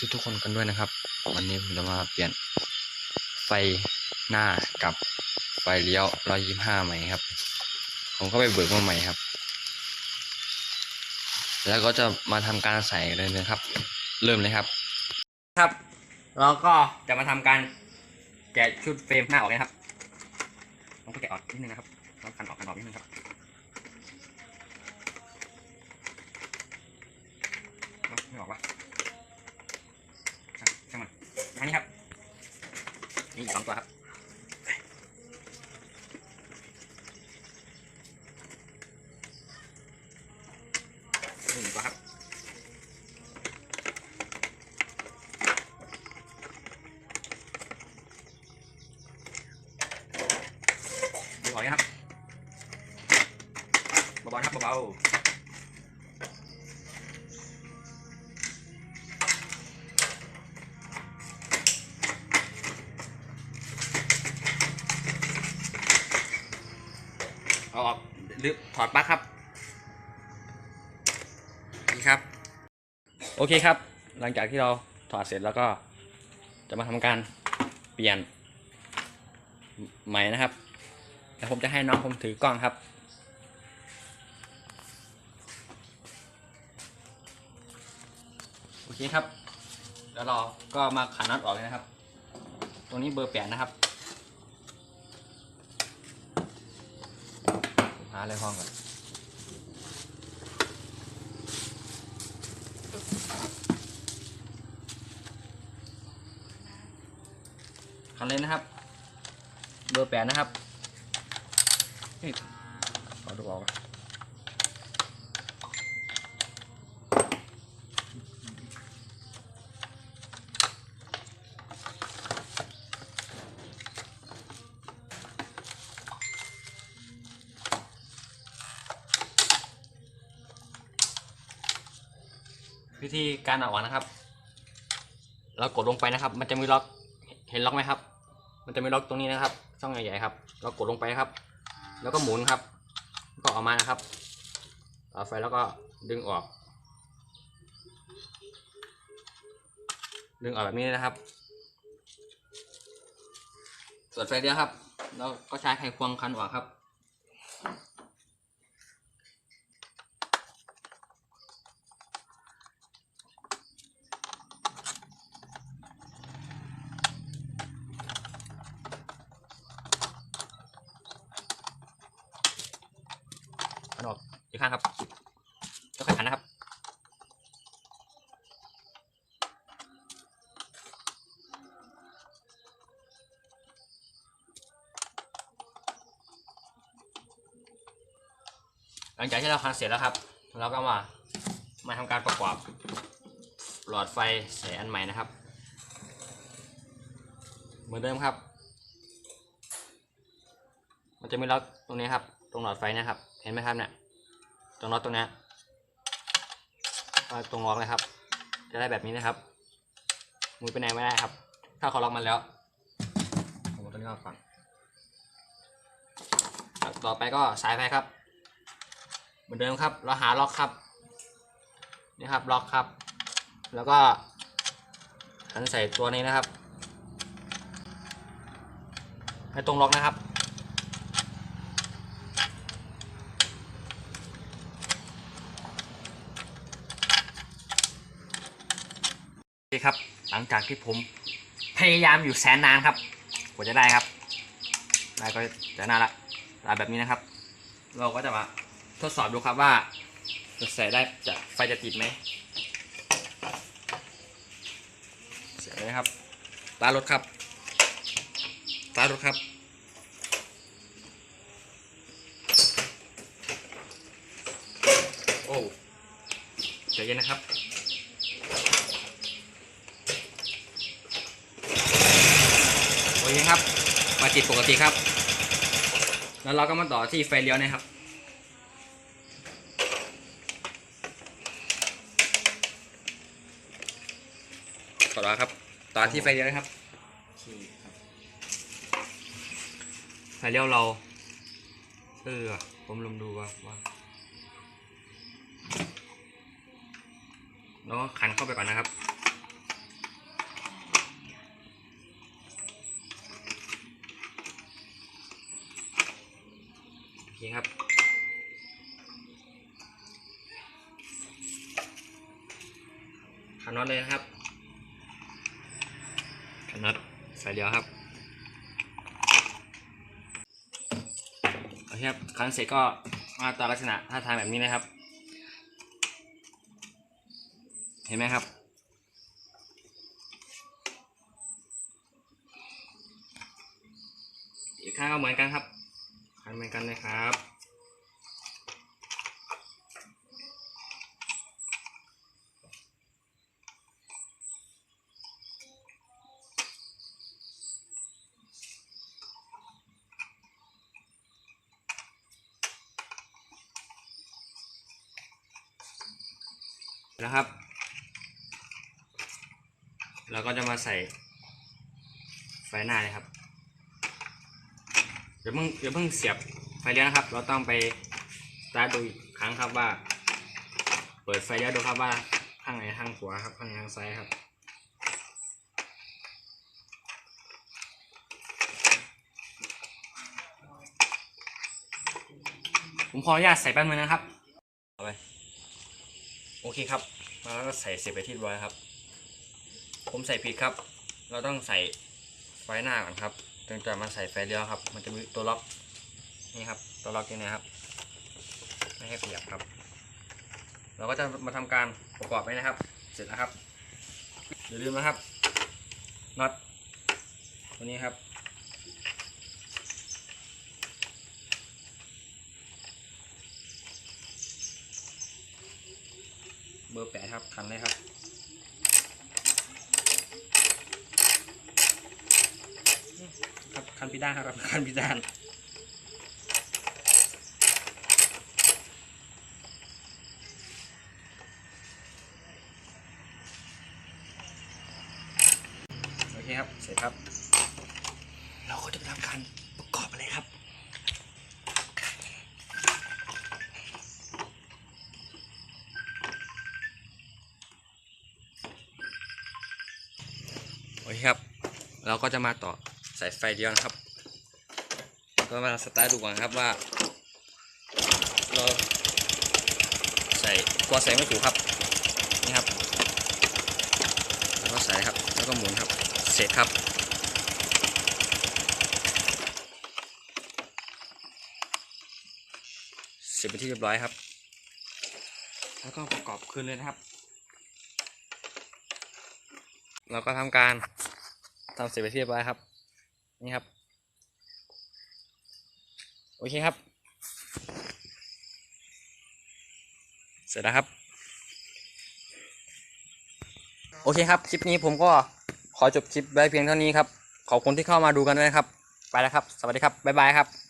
ทุกทุกคนกันด้วยนะครับ วันนี้ผมจะมาเปลี่ยนไฟหน้ากับไฟเลี้ยวร้อยยี่ห้าใหม่ครับ ผมก็ไปเบิกมาใหม่ครับ แล้วก็จะมาทำการใส่เลยนะครับ เริ่มเลยครับ ครับเราก็จะมาทำการแกะชุดเฟรมหน้าออกนะครับต้องแกะออกนิดนึงนะครับต้องกันออกกันออกนิดนึงครับ เบาๆนครับเบาๆเอาออกหรือถอดปลั๊กครับนี่ครับ โอเคครับ หลังจากที่เราถอดเสร็จแล้วก็จะมาทำการเปลี่ยนใหม่นะครับแต่ผมจะให้น้องผมถือกล้องครับ เคครับแล้วเราก็มาขันน็อตออกเลยนะครับ ตรงนี้เบอร์แปดนะครับหาอะไรห้องก่อนคันเลยนะครับ เบอร์แปดนะครับนี่ขอดูออก วิธีการเอาออกนะครับ เรากดลงไปนะครับ มันจะมีล็อกเห็นล็อกไหมครับ มันจะมีล็อกตรงนี้นะครับ ช่องใหญ่ๆครับ เรากดลงไปครับ แล้วก็หมุนครับ ก็ออกมานะครับต่อไฟแล้วก็ดึงออก ดึงออกแบบนี้นะครับ ส่วนไฟเดียวครับ เราก็ใช้ไขควงคันออกครับ ขัน อีกข้างครับก็ขันนะครับหลังจากที่เราคันเสร็จแล้วครับ เราก็มามาทำการประกอบหลอดไฟใส่อันใหม่นะครับ เหมือนเดิมครับ มันจะมีล็อกตรงนี้ครับ ตรงหลอดไฟนะครับ เห็นไหมครับเนี่ย ตรงน็อตตรงนี้ตรงล็อกเลยครับ จะได้แบบนี้นะครับมือไปไหนไม่ได้ครับ ถ้าเขาล็อกมันแล้วผมเอาตัวนี้ออกก่อนต่อไปก็สายไฟครับ เหมือนเดิมครับ เราหาล็อกครับนี่ครับล็อกครับ แล้วก็หันใส่ตัวนี้นะครับให้ตรงล็อกนะครับ โอเคครับ หลังจากที่ผมพยายามอยู่แสนนานครับกว่าจะได้ครับ ได้ก็จะน่าละได้แบบนี้นะครับ เราก็จะมาทดสอบดูครับว่าจะใส่ได้จะไฟจะติดไหมเสียเลยครับตารถครับตารถครับโอ้ใจเย็นนะครับ โอเคครับ มา ติดปกติครับ แล้วเราก็มาต่อที่ไฟเลี้ยวนะครับ ต่อแล้วครับ ต่อที่ไฟเลี้ยวนะครับไฟเลี้ยวเรา เออ ผมลองดูว่าว่าแล้วขันเข้าไปก่อนนะครับ เคครับ ขันน็อตเลยนะครับ ขันน็อตใส่เดียวครับโอเคครับขันเสร็จก็มาตามลักษณะท่าทางแบบนี้นะครับ เห็นไหมครับอีกข้างก็เหมือนกันครับ ขันเหมือนกันเลยครับนะครับ เราก็จะมาใส่ไฟหน้าเลยครับ ดี๋ยวเพิ่งเดี๋ยวเพิ่งเสียบไฟเลี้ยวนะครับ เราต้องไปสตาร์ทดูอีกครั้งครับว่า เปิดไฟเลี้ยวดูครับว่าข้างไหนทางขวาครับข้างไหนทางซ้ายครับผมขออนุญาตใส่แป๊บนึงนะครับเอาไปโอเคครับแล้วก็ใส่เสียบไปที่ร้อยครับ ผมใส่ผิดครับ เราต้องใส่ไฟหน้าก่อนครับ จึงจะมาใส่ไฟเลี้ยวครับ มันจะมีตัวล็อกนี่ครับ ตัวล็อกนี่นะครับ ไม่ให้เปียกครับ เราก็จะมาทำการประกอบไว้นะครับ เสร็จแล้วครับอย่าลืมนะครับน็อตตัวนี้ครับเบอร์แปดครับคันเลยครับ ครับคันพิด้านครับคันพิด้านโอเคครับ เสร็จครับ เราก็จะไปทำการประกอบอะไรครับโอเคครับ เราก็จะมาต่อ สายไฟเดียวนะครับ ก็มาสตาร์ทดูก่อนครับว่า เราใส่กลัวใส่ไม่ถูกครับ นี่ครับ แล้วก็ใส่ครับ แล้วก็หมุนครับ เสร็จครับเสร็จไปนที่เรียบร้อยครับ แล้วก็ประกอบขึ้นเลยนะครับ เราก็ทำการทำเสร็จไปนที่เรียบร้อยครับ นี่ครับ โอเคครับ เสร็จแล้วครับ โอเคครับ คลิปนี้ผมก็ขอจบคลิปไว้เพียงเท่านี้ครับ ขอบคุณที่เข้ามาดูกันด้วยนะครับ ไปแล้วครับ สวัสดีครับ บ๊ายบายครับ